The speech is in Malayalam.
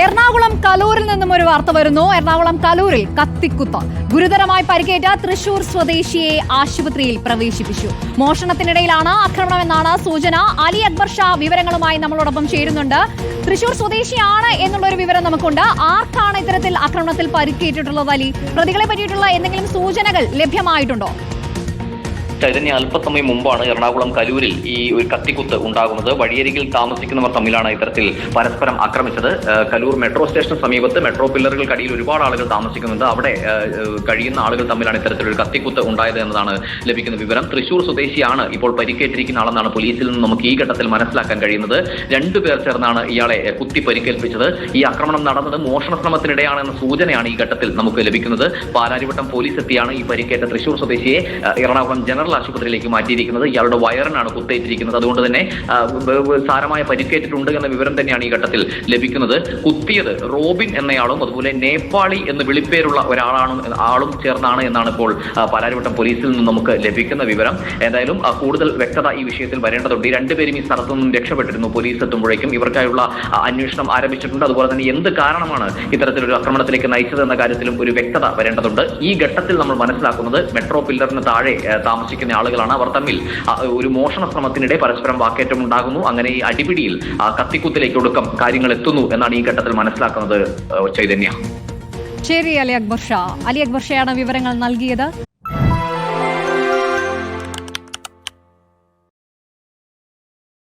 എറണാകുളം കലൂരിൽ നിന്നും ഒരു വാർത്ത വരുന്നു. എറണാകുളം കലൂരിൽ കത്തിക്കുത്ത്. ഗുരുതരമായി പരിക്കേറ്റ തൃശൂർ സ്വദേശിയെ ആശുപത്രിയിൽ പ്രവേശിപ്പിച്ചു. മോഷണത്തിനിടയിലാണ് ആക്രമണമെന്നാണ് സൂചന. അലി അക്ബർ ഷാ വിവരങ്ങളുമായി നമ്മളോടൊപ്പം ചേരുന്നുണ്ട്. തൃശൂർ സ്വദേശിയാണ് എന്നുള്ളൊരു വിവരം നമുക്കുണ്ട്. ആർക്കാണ് ഇത്തരത്തിൽ ആക്രമണത്തിൽ പരിക്കേറ്റിട്ടുള്ളത് അലി? പ്രതികളെ പറ്റിയിട്ടുള്ള എന്തെങ്കിലും സൂചനകൾ ലഭ്യമായിട്ടുണ്ടോ? ചൈതന്യ അല്പസമയം മുമ്പാണ് എറണാകുളം കലൂരിൽ ഈ ഒരു കത്തിക്കുത്ത് ഉണ്ടാകുന്നത്. വഴിയരികിൽ താമസിക്കുന്നവർ തമ്മിലാണ് ഇത്തരത്തിൽ പരസ്പരം ആക്രമിച്ചത്. കലൂർ മെട്രോ സ്റ്റേഷന് സമീപത്ത് മെട്രോ പില്ലറുകൾക്കടിയിൽ ഒരുപാട് ആളുകൾ താമസിക്കുന്നുണ്ട്. അവിടെ കഴിയുന്ന ആളുകൾ തമ്മിലാണ് ഇത്തരത്തിലൊരു കത്തിക്കുത്ത് ഉണ്ടായത് എന്നതാണ് ലഭിക്കുന്ന വിവരം. തൃശൂർ സ്വദേശിയാണ് ഇപ്പോൾ പരിക്കേറ്റിരിക്കുന്ന ആളെന്നാണ് പോലീസിൽ നിന്ന് നമുക്ക് ഈ ഘട്ടത്തിൽ മനസ്സിലാക്കാൻ കഴിയുന്നത്. രണ്ടു പേർ ചേർന്നാണ് ഇയാളെ കുത്തി പരിക്കേൽപ്പിച്ചത് ഈ ആക്രമണം നടന്നത് മോഷണ ശ്രമത്തിനിടെയാണെന്ന സൂചനയാണ് ഈ ഘട്ടത്തിൽ നമുക്ക് ലഭിക്കുന്നത്. പാലാരിവട്ടം പോലീസ് എത്തിയാണ് ഈ പരിക്കേറ്റ തൃശൂർ സ്വദേശിയെ. എറണാകുളം ജനറൽ ആശുപത്രിയിലേക്ക് മാറ്റിയിരിക്കുന്നത്. ഇയാളുടെ വയറിനാണ് കുത്തേറ്റിരിക്കുന്നത്. അതുകൊണ്ട് തന്നെ സാരമായ പരിക്കേറ്റിട്ടുണ്ട് എന്ന വിവരം തന്നെയാണ് ഈ ഘട്ടത്തിൽ ലഭിക്കുന്നത്. കുത്തിയത് റോബിൻ എന്നയാളും അതുപോലെ നേപ്പാളി എന്ന് വിളിപ്പേരുള്ള ഒരാളാണ് ആളും ചേർന്നാണ് എന്നാണ് ഇപ്പോൾ പാലാരിവട്ടം പോലീസിൽ നിന്ന് നമുക്ക് ലഭിക്കുന്ന വിവരം. ഏതായാലും കൂടുതൽ വ്യക്തത ഈ വിഷയത്തിൽ വരേണ്ടതുണ്ട്. ഈ രണ്ടുപേരും ഈ സ്ഥലത്തു നിന്നും രക്ഷപ്പെട്ടിരുന്നു. പോലീസ് എത്തുമ്പോഴേക്കും ഇവർക്കായുള്ള അന്വേഷണം ആരംഭിച്ചിട്ടുണ്ട്. അതുപോലെ തന്നെ എന്ത് കാരണമാണ് ഇത്തരത്തിലൊരു ആക്രമണത്തിലേക്ക് നയിച്ചത് എന്ന കാര്യത്തിലും ഒരു വ്യക്തത വരേണ്ടതുണ്ട്. ഈ ഘട്ടത്തിൽ നമ്മൾ മനസ്സിലാക്കുന്നത് മെട്രോ പില്ലറിന് താഴെ ഏഹ്, താമസിക്കുന്ന ആളുകളാണ് അവർ തമ്മിൽ. ഒരു മോഷണ ശ്രമത്തിനിടെ പരസ്പരം വാക്കേറ്റം ഉണ്ടാകുന്നു. അങ്ങനെ ഈ അടിപിടിയിൽ കത്തിക്കുത്തിലേക്ക് ഒടുക്കം കാര്യങ്ങൾ എത്തുന്നു എന്നാണ് ഈ ഘട്ടത്തിൽ മനസ്സിലാക്കുന്നത് ചൈതന്യ. ശരി അലി അക്ബർ ഷാ. അലി അക്ബർ ഷയാണ് വിവരങ്ങൾ നൽകിയത്.